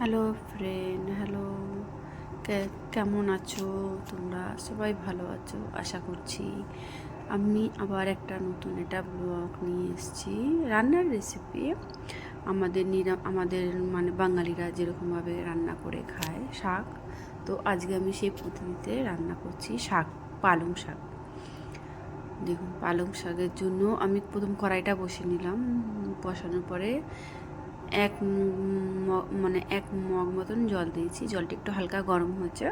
Hello friend hello কেমন আছো? তোমরা সবাই ভালো আছো? আশা করছি আমি আবার একটা নতুন একটা ব্লগ নিয়ে এসেছি। রান্নার রেসিপি আমাদের নিরা, আমাদের মানে বাঙালিরা যেরকমভাবে রান্না করে খায় শাক, তো আজকে আমি সেই পদ্ধতিতে রান্না করছি শাক, পালং শাক। দেখুন, পালং শাকের জন্য আমি প্রথম কড়াইটা বসে নিলাম। বসানোর পরে এক মানে এক মগ মতন জল দিয়েছি। জলটা একটু হালকা গরম হয়েছে।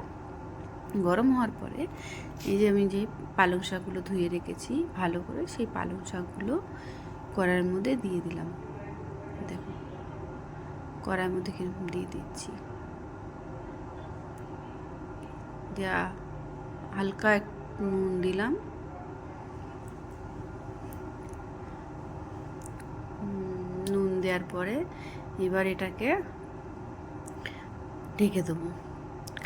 গরম হওয়ার পরে এই যে আমি যে পালং শাকগুলো ধুয়ে রেখেছি ভালো করে, সেই পালং শাকগুলো কড়াইয়ের মধ্যে দিয়ে দিলাম। দেখো, কড়াইয়ের মধ্যে কীরকম দিয়ে দিচ্ছি। দেয়া হালকা নুন দিলাম উম, নুন দেওয়ার পরে এবার এটাকে ঢেকে দেবো।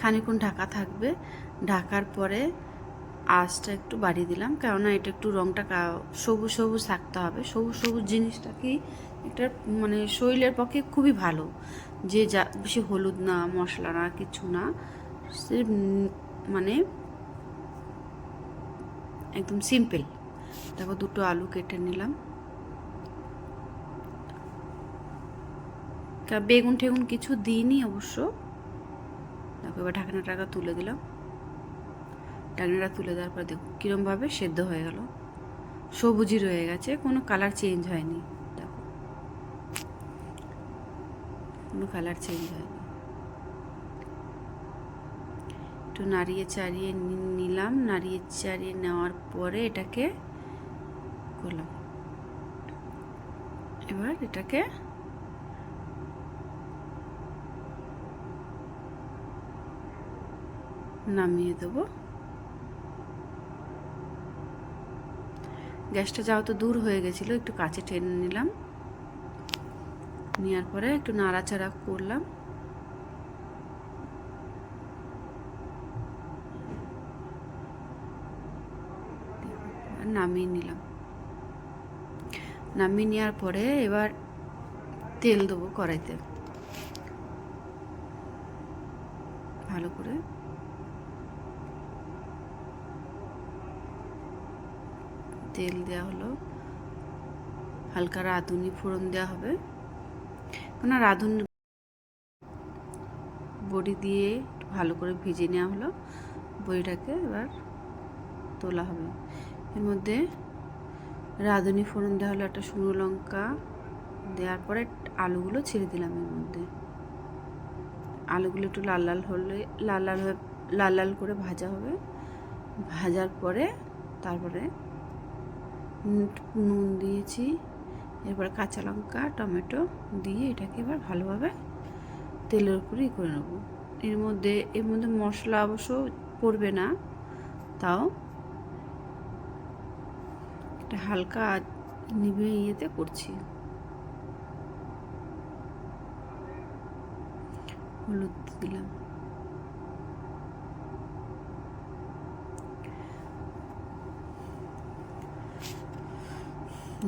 খানিক্ষণ ঢাকা থাকবে। ঢাকার পরে আঁচটা একটু বাড়িয়ে দিলাম। কেননা এটা একটু রঙটা সবুজ সবুজ থাকতে হবে। সবুজ সবুজ জিনিসটা কি এটা মানে শরীরের পক্ষে খুবই ভালো। যে যা বেশি হলুদ না, মশলা না, কিছু না, সে মানে একদম সিম্পল দেখো দুটো আলু কেটে নিলাম। তা বেগুন টেগুন কিছু দিইনি অবশ্য। দেখো, এবার ঢাকনা টাকা তুলে দিলাম। ঢাকনাটা তুলে দেওয়ার পর দেখো, কীরমভাবে সেদ্ধ হয়ে গেল। সবুজই রয়ে গেছে, কোনো কালার চেঞ্জ হয়নি। দেখো, কোনো কালার চেঞ্জ হয়নি। একটু নাড়িয়ে চাড়িয়ে নিলাম। নাড়িয়ে চাড়িয়ে নেওয়ার পরে এটাকে করলাম। এবার এটাকে নামিয়ে দেবো। গ্যাসটা যাও তো দূর হয়ে গেছিল, একটু কাছে টেনে নিলাম। নেওয়ার পরে একটু নাড়াচাড়া করলাম। নামিয়ে নিলাম। নামিয়ে নেওয়ার পরে এবার তেল দেবো কড়াইতে। ভালো করে তেল দেওয়া হলো। হালকা রাঁধুনি ফোড়ন দেওয়া হবে। কেন রাঁধুনি বড়ি দিয়ে ভালো করে ভিজে নেওয়া হলো। বড়িটাকে এবার তোলা হবে। এর মধ্যে রাঁধুনি ফোড়ন দেওয়া হলো একটা শুকনো লঙ্কা। দেওয়ার পরে আলুগুলো ছেড়ে দিলাম এর মধ্যে। আলুগুলো একটু লাল লাল হলে, লাল লাল লাল লাল করে ভাজা হবে। ভাজার পরে তারপরে নুন- দিয়েছি। এরপর কাঁচা লঙ্কা, টমেটো দিয়ে এটাকে এবার ভালোভাবে তেলের উপরে করে নেব। এর মধ্যে এর মধ্যে মশলা অবশ্য পড়বে না, তাও একটা হালকা নিভে ইয়েতে করছি। হলুদ দিলাম।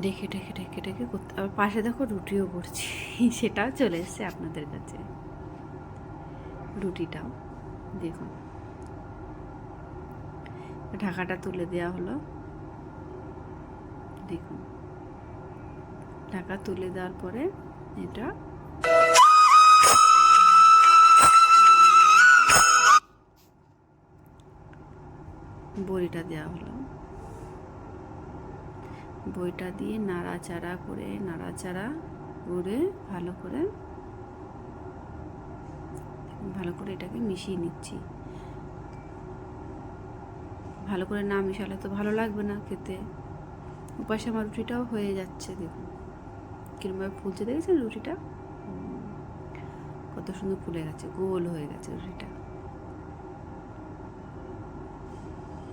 ডেকে ডেকে ডেকে ডেকে করতে আবার পাশে দেখো রুটিও করছি। সেটাও চলে এসছে আপনাদের কাছে। রুটিটাও, দেখুন। ঢাকাটা তুলে দেওয়া হলো। দেখুন। ঢাকা তুলে দেওয়ার পরে এটা বড়িটা দেওয়া হলো। বইটা দিয়ে নাড়াচাড়া করে নাড়াচাড়া করে ভালো করে ভালো করে এটাকে মিশিয়ে নিচ্ছি। ভালো করে না মিশালে তো ভালো লাগবে না খেতে। উপাসে আমার রুটিটাও হয়ে যাচ্ছে, দেখুন। কিরমভাবে ফুলছে, দেখেছেন রুটিটা? কত সুন্দর ফুলে গেছে, গোল হয়ে গেছে রুটিটা।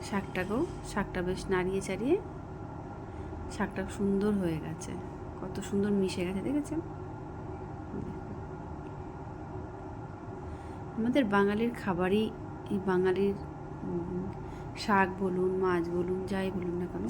শাকটাকেও, শাকটা বেশ নাড়িয়ে চাড়িয়ে শাকটা সুন্দর হয়ে গেছে। কত সুন্দর মিশে গেছে, দেখেছেন? আমাদের বাঙালির খাবারই, এই বাঙালির শাক বলুন, মাছ বলুন, যাই বলুন না কেন